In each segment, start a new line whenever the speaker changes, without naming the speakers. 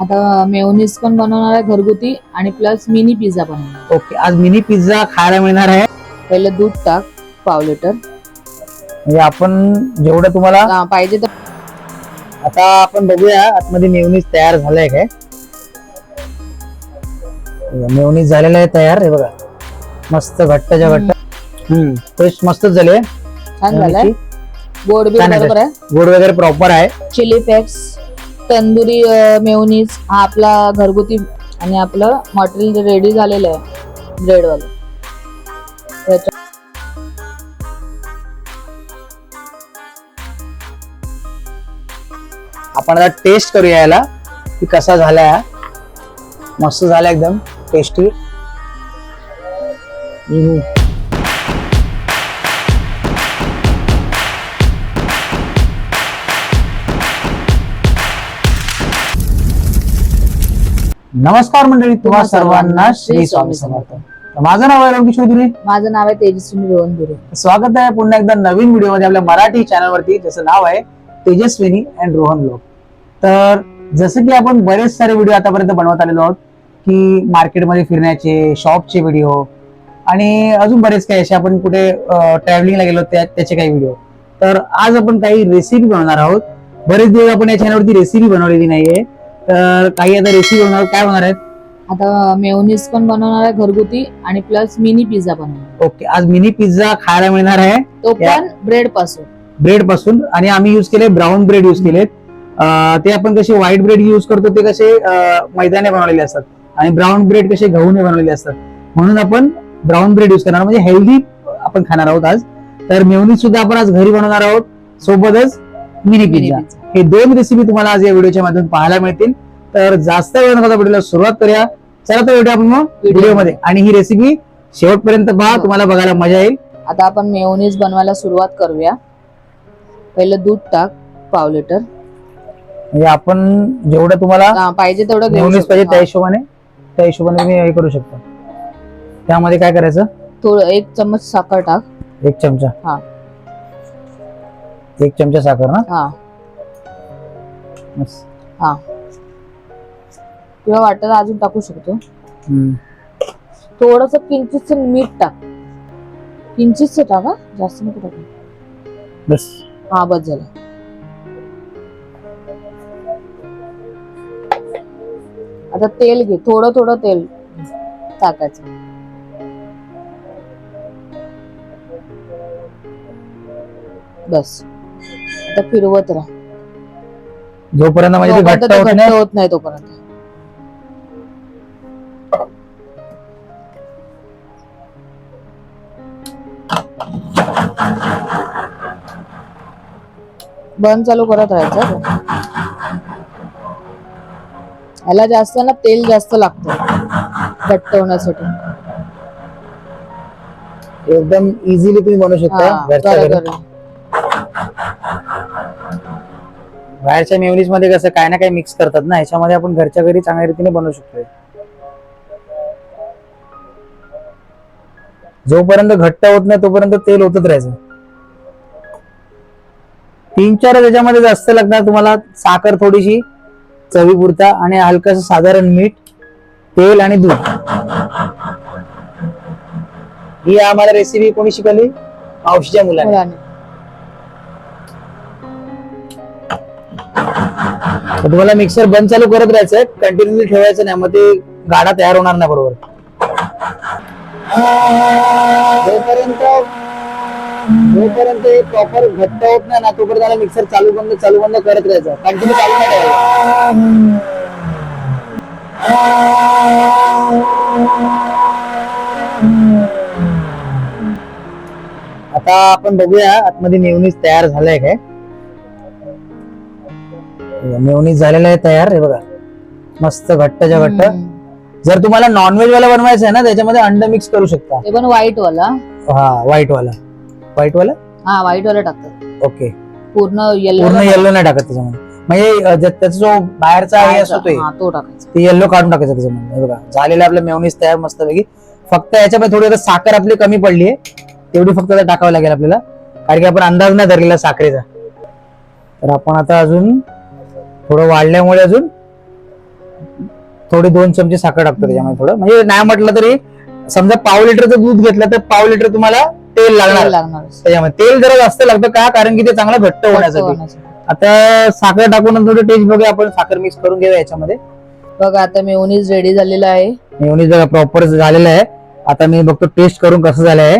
आता मेयोनीज पण बनवणार आहे घरगुती आणि प्लस मिनी पिझ्झा बनवणार
ओके आज मिनी पिझ्झा खायला मिळणार आहे.
पहिलं दूध टाक पाव लिटर.
म्हणजे आपण जेवढं तुम्हाला
हा, पाहिजे तर
आता आपण बघूया आतमध्ये मेवनीज तयार झालाय काय? मेवनीज झालेलं आहे तयार हे बघा. मस्त घट्टच्या घट्ट हम्म टेस्ट मस्तच झाली
छान झालंय. गोड बी
छान आहे
बरोबर आहे.
गोड वगैरे प्रॉपर आहे.
Chilli flakes. तंदुरी मेयोनीज हा आपला घरगुती आणि आपलं मटेरियल रेडी झालेलं आहे ब्रेड वाले
आपण आता टेस्ट करूया याला की कसा झालाय हा. मस्त झाला एकदम टेस्टी नमस्कार मंडळी तुम्हा सर्वांना श्री स्वामी समर्थ. माझं नाव आहे रमेश चौधरी.
माझं नाव आहे तेजस्विनी रोहन दुरे
स्वागत आहे पुन्हा एकदा नवीन व्हिडिओमध्ये आपल्या मराठी चॅनल वरती ज्याचं नाव आहे तेजस्विनी अँड रोहन लोक. तर जसं की आपण बरेच सारे व्हिडिओ आतापर्यंत बनवत आलेलो आहोत की मार्केटमध्ये फिरण्याचे शॉपचे व्हिडिओ आणि अजून बरेच काही असे आपण कुठे ट्रॅव्हलिंगला गेलो त्या त्याचे काही व्हिडिओ. तर आज आपण काही रेसिपी बनवणार आहोत. बरेच दिवस आपण या चॅनलवरती रेसिपी बनवलेली नाहीये. तर काही आता रेसिपी बनवणार काय होणार आहेत?
आता मेयोनीज पण बनवणार आहे घरगुती आणि प्लस मिनी पिझ्झा बनवणार.
ओके आज मिनी पिझ्झा खायला मिळणार आहे.
तो
या-
पण
ब्रेडपासून ब्रेडपासून. आणि आम्ही युज केले ब्राऊन ब्रेड युज केलेत. अं, ते आपण कसे व्हाईट ब्रेड युज करतो ते कसे अं, मैद्याने बनवलेले असतात. आणि ब्राऊन ब्रेड कसे गहूने बनवलेले असतात. म्हणून आपण ब्राऊन ब्रेड युज करणार. म्हणजे हेल्दी आपण खाणार आहोत आज. तर मेवनीज सुद्धा आपण आज घरी बनवणार आहोत. सोबतच मिनी पिझ्झा हे दोन रेसिपी तुम्हाला आज या व्हिडिओच्या माध्यमातून पाहायला मिळतील. तर जास्त वेळ नका व्हिडिओला सुरुवात करूया. चला तर व्हिडिओ आपण मग व्हिडिओमध्ये. आणि ही रेसिपी शेवटपर्यंत पहा
हो.
तुम्हाला बघायला मजा येईल.
आता आपण मेयोनीज बनवायला सुरुवात करूया. पहिलं दूध टाक पाव लिटर
म्हणजे आपण जेवढं तुम्हाला
पाहिजे तेवढं
मेयोनीज. पाहिजे त्या. हिशोबाने त्या हिशोबाने तुम्ही हे करू शकता. त्यामध्ये काय करायचं?
थोडं एक चम्मच साखर टाक.
एक चमचा.
हा.
एक चमचा साखर ना?
हा.
बस.
किंवा वाटत अजून टाकू शकतो. थोडस किंचित मीठ टाक. किंचित टाक हा जास्त नको टाकू.
बस.
हा बस झालं. आता तेल घे थोडं थोडं तेल टाकायचं. बस. आता फिरवत राहा.
जोपर्यंत म्हणजे ते घट्ट
ते
होत
घट्ट
नाही
होत नाही तोपर्यंत. बंद चालू करत राहायचं याला जास्त ना तेल जास्त लागतं घट्ट होण्यासाठी.
एकदम इझिली तुम्ही बनवू शकता
हा,
घरच्या. बाहेरच्या मेवनीजमध्ये कसं काय ना काय मिक्स करतात ना ह्याच्यामध्ये आपण घरच्या घरी चांगल्या रीतीने बनवू शकतो जोपर्यंत घट्ट होत नाही तोपर्यंत तेल होतच राहायचं. तीन चार त्याच्यामध्ये जास्त लागणार तुम्हाला साखर थोडीशी चवीपुरता आणि हलकस साधारण मीठ तेल आणि दूध. ही आम्हाला रेसिपी कोणी शिकवली? मावशीच्या मुलाने. तुम्हाला मिक्सर बंद चालू करत राहायचं कंटिन्युअसली ठेवायचं नाही. मग ते गाडा तयार होणार नाही बरोबर. जोपर्यंत जोपर्यंत हे प्रॉपर घट्ट होत नाही ना तोपर्यंत त्याला मिक्सर चालू बंद चालू बंद करत राहायचं. कंटिन्यू चालू नाही ठेवायचं आता आपण बघूया आतमध्ये मेवनीज तयार झालाय काय. मेवनीज झालेलं आहे तयार हे बघा. मस्त घट्टच्या घट्ट. जर तुम्हाला नॉनव्हेज वाला बनवायचं आहे ना त्याच्यामध्ये अंड मिक्स करू शकता.
ते पण व्हाईट वाला.
हा व्हाईट वाला. व्हाईट वाला?
हा व्हाईट वाला टाकतात.
ओके.
पूर्ण येल्लो
पूर्ण येल्लो नाही टाकत त्याच्यामध्ये. म्हणजे त्याचा जो बाहेरचा हे असतो तो
हा तो टाकायचा.
ते येल्लो काढून टाकायचं त्याच्यामध्ये. बघा झालेलं आपलं मेवनीज तयार मस्त पैकी फक्त याच्यामध्ये थोडी साखर आपली कमी पडली आहे. तेवढी फक्त टाकावी लागेल आपल्याला. कारण की आपण अंदाज नाही धरलेला साखरेचा. तर आपण आता अजून थोडं वाढल्यामुळे अजून थोडे दोन चमचे साखर टाकतो त्याच्यामध्ये थोडं. म्हणजे नाही म्हटलं तरी समजा पाव लिटरचं दूध घेतलं तर पाव लिटर तुम्हाला तेल लागणार. त्याच्यामध्ये तेल जरा जास्त लागतं का? कारण की ते चांगलं घट्ट होण्यासाठी. आता साखर टाकून थोडं टेस्ट बघूया आपण. साखर मिक्स करून घेऊया याच्यामध्ये.
बघा आता मेयोनीज रेडी झालेला आहे.
मेयोनीज बघा प्रॉपर झालेलं आहे. आता मी बघतो टेस्ट करून कसं झालं आहे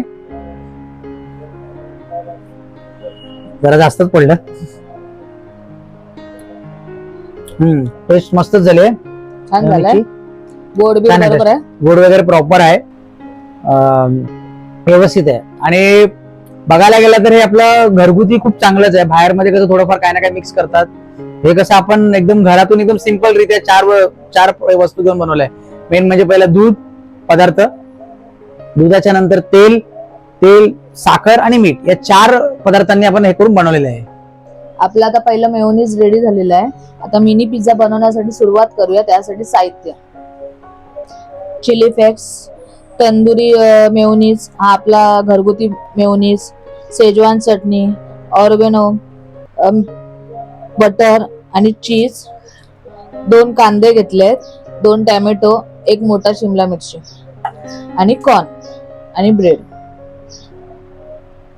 जरा जास्तच पडलं. हम्म. टेस्ट मस्तच झाली
छान झालाय. गोड बी
छान आहे
बरोबर आहे.
गोड वगैरे प्रॉपर आहे. अं, व्यवस्थित आहे. आणि बघायला गेलं तर हे आपलं घरगुती खूप चांगलंच आहे. बाहेर मध्ये कसं थोडंफार काय ना काय मिक्स करतात. हे कसं आपण एकदम घरातून एकदम सिंपल रित्या चार व- चार वस्तू घेऊन बनवलंय. मेन म्हणजे पहिलं दूध पदार्थ. दुधाच्या नंतर तेल तेल साखर आणि मीठ. या चार पदार्थांनी आपण हे करून बनवलेलं आहे.
आपलं आता पहिलं मेयोनीज रेडी झालेलं आहे. आता मिनी पिझ्झा बनवण्यासाठी सुरुवात करूया त्यासाठी साहित्य. चिली फ्लेक्स तंदुरी मेयोनीज हा आपला घरगुती मेयोनीज सेजवान चटणी ऑर्गेनो बटर आणि चीज दोन कांदे घेतलेत दोन टॅमॅटो एक मोठा शिमला मिरची आणि कॉर्न आणि ब्रेड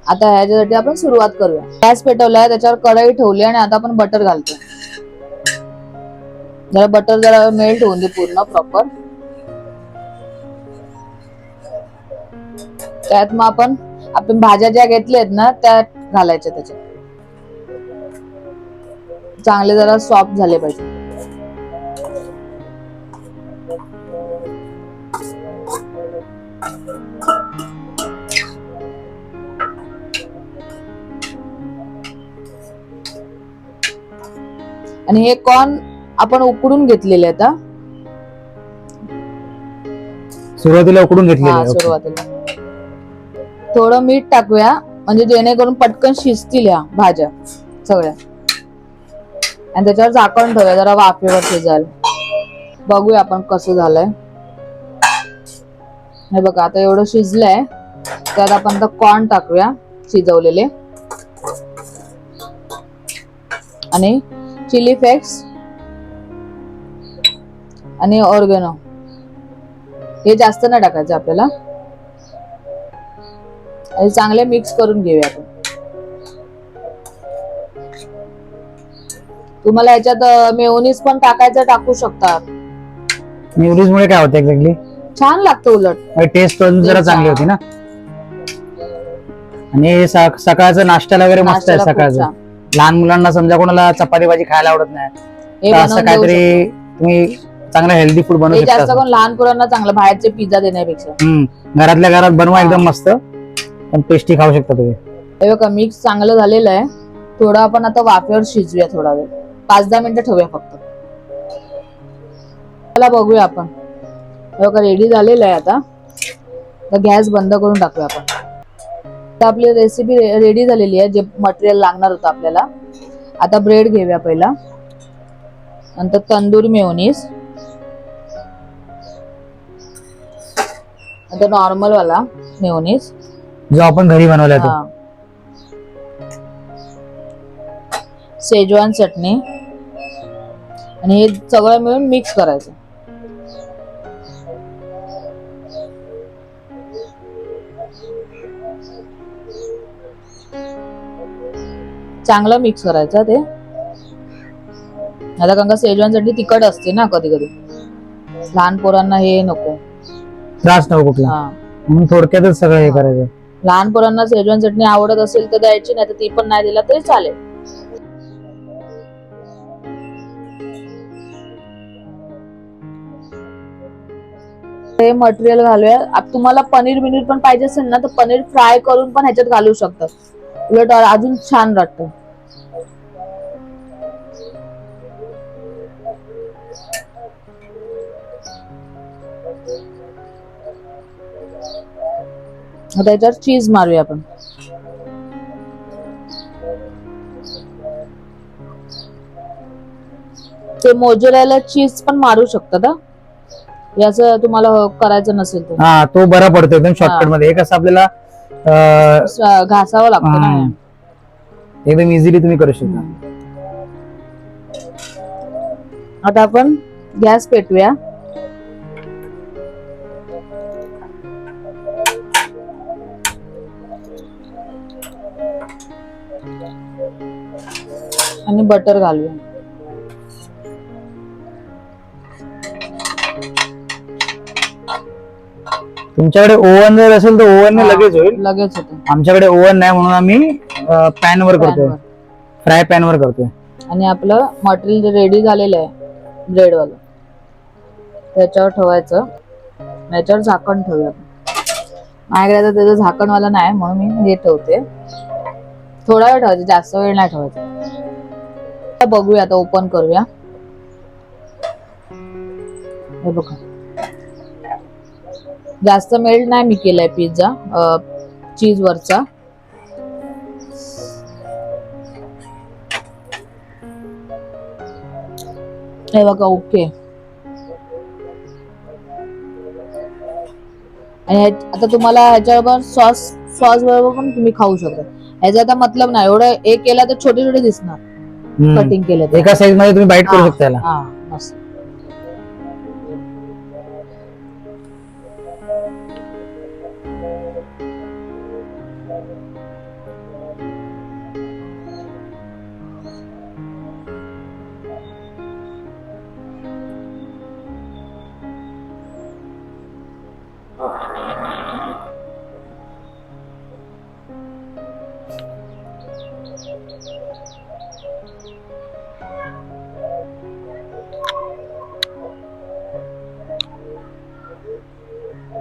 आता ह्याच्यासाठी आपण सुरुवात करूया. गॅस पेटवलाय त्याच्यावर कढई ठेवली आणि आता आपण बटर घालतो जरा बटर जरा मेल्ट होऊन दे पूर्ण प्रॉपर त्यात मग आपण आपण भाज्या ज्या घेतल्या आहेत ना त्या घालायच्या त्याच्यात. चांगले जरा सॉफ्ट झाले पाहिजे. आणि हे कॉर्न आपण उकडून घेतलेले आहेत हा.
सुरुवातीला उकडून घेतलेलं
हा
ओके.
सुरुवातीला. थोडं मीठ टाकूया म्हणजे जेणेकरून पटकन शिजतील ह्या भाज्या सगळ्या. आणि त्याच्यावर झाकण ठेवूया जरा वाफेवर शिजायला. बघूया आपण कसं झालंय. हे बघा आता एवढं शिजलंय त्यात आपण आता कॉर्न टाकूया शिजवलेले. आणि चिली फ्लेक्स आणि ऑर्गेनो. हे जास्त नाही टाकायचं आपल्याला. आणि चांगले मिक्स करून घेऊया आपण. तुम्हाला ह्याच्यात मेयोनीज पण टाकायचं टाकू शकता.
मेयोनीज मुळे काय होतं एक्झॅक्टली
छान लागतं उलट.
टेस्ट जरा
Taste,
चांगली. होती ना? आणि सकाळचं नाश्त्याला वगैरे मस्त आहे सकाळचं. लहान मुलांना समजा कोणाला चपाती भाजी खायला आवडत नाही
हे
तर असं
देऊ
काहीतरी तुम्ही चांगलं हेल्दी फूड. बनवू
हे जास्त
शकता
करून लहान पोरांना चांगलं बाहेरचे पिझ्झा देण्यापेक्षा.
हम्म. घरातल्या घरात बनवा. एकदम मस्त पण टेस्टी खाऊ शकता तुम्ही.
हे बघा मिक्स चांगलं झालेलं आहे. थोडं आपण आता वाफेवर शिजूया थोडा वेळ. पाच दहा मिनिटं ठेवूया फक्त. त्याला बघूया आपण. हे बघा रेडी झालेलं आहे आता. तर गॅस बंद करून टाकूया आपण. तर आपली रेसिपी रेडी झालेली आहे जे मटेरियल लागणार होतं आपल्याला. आता ब्रेड घेऊया पहिला. नंतर तंदूर मेयोनीज. नंतर नॉर्मल वाला मेयोनीज.
जो आपण घरी तो.
हा. शेजवान चटणी. आणि हे सगळं मिळून मिक्स करायचं. चांगलं मिक्स करायचं ते. आता कारण का शेजवान चटणी तिखट असते ना कधी कधी लहान पोरांना हे नको.
त्रास नको कुठला.
हा.
म्हणून थोडक्यातच सगळं हे करायचं.
लहान पोरांना शेजवान चटणी आवडत असेल तर द्यायची नाही तर ती पण नाही दिला तरी चालेल. हे मटेरियल घालूया. आप- तुम्हाला पनीर बिनीर पण पाहिजे असेल ना तर पनीर फ्राय करून पण ह्याच्यात घालू शकतात उलट अजून छान वाटतं. आता याच्यावर चीज मारूया आपण. ते मोजरेला चीज पण मारू शकतात हा? याचं तुम्हाला करायचं नसेल तर.
हा तो बरा पडतो एकदम शॉर्टकट. मध्ये हे कसं आपल्याला अं,
घासावं लागतं ना.
एकदम इझिली तुम्ही करू शकता.
आता आपण गॅस पेटूया. बटर घालूया.
तुमच्याकडे ओव्हन जर असेल तर ओव्हन लगेच होईल.
लगेच होते.
आमच्याकडे ओव्हन नाही म्हणून आम्ही पॅन वर करतोय. फ्राय पॅन वर करतोय.
आणि आपलं मटेरियल रेडी झालेलं आहे ब्रेड वालं त्याच्यावर ठेवायचं. याच्यावर झाकण ठेवूया आपण. माझ्याकडे आता त्याचं झाकणवाला नाही म्हणून मी हे ठेवते. थोडा वेळ ठेवायचं जास्त वेळ नाही ठेवायचा. आता बघूया आता ओपन करूया. हे बघा. जास्त मेल्ट नाही मी केलाय पिझ्झा चीज वरचा. हे बघा ओके आणि आता तुम्हाला ह्याच्याबरोबर सॉस सॉस बरोबर पण तुम्ही खाऊ शकता. ह्याचा आता मतलब नाही एवढं एक केला तर छोटे छोटे दिसणार. कटिंग केलं
एका साईजमध्ये तुम्ही बाईट करू. शकता याला.
हा मस्त.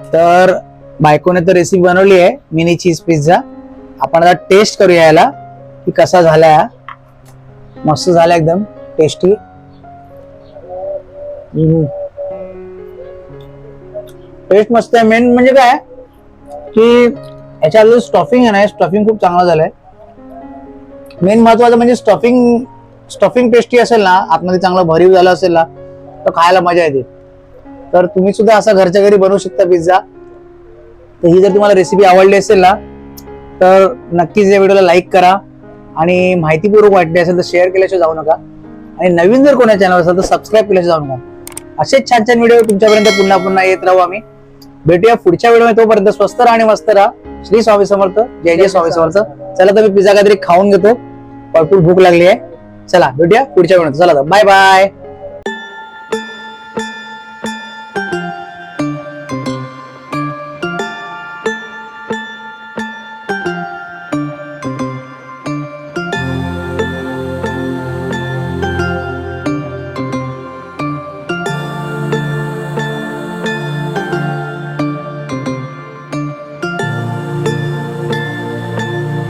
तर बायकोने तर रेसिपी बनवली आहे मिनी चीज पिझ्झा आपण आता टेस्ट करूया याला की कसा झालाय हा. मस्त झाला एकदम टेस्टी टेस्ट मस्त आहे. मेन म्हणजे काय की याच्या जो स्टफिंग आहे ना स्टफिंग खूप चांगलं झालंय. मेन महत्वाचं म्हणजे स्टफिंग स्टफिंग टेस्टी असेल ना आतमध्ये चांगलं भरीव झालं असेल ना तर खायला मजा येते. तर तुम्ही सुद्धा असा घरच्या घरी बनवू शकता पिझ्झा तर ही जर तुम्हाला रेसिपी आवडली असेल ना तर नक्कीच या व्हिडिओला लाईक करा. आणि माहितीपूर्वक वाटली असेल तर शेअर केल्याशिवाय जाऊ नका. आणि नवीन जर कोणा चॅनल असेल तर सबस्क्राईब केल्याशिवाय जाऊ नका. असेच छान छान व्हिडिओ तुमच्यापर्यंत पुन्हा पुन्हा येत राहू आम्ही. भेटूया पुढच्या व्हिडिओमध्ये तोपर्यंत स्वस्त राहा आणि मस्त राहा. श्री स्वामी समर्थ. जय जय स्वामी समर्थ. चला तर मी पिझ्झा काहीतरी खाऊन घेतो. भरपूर भूक लागली आहे. चला भेटूया पुढच्या व्हिडिओ चला तर बाय बाय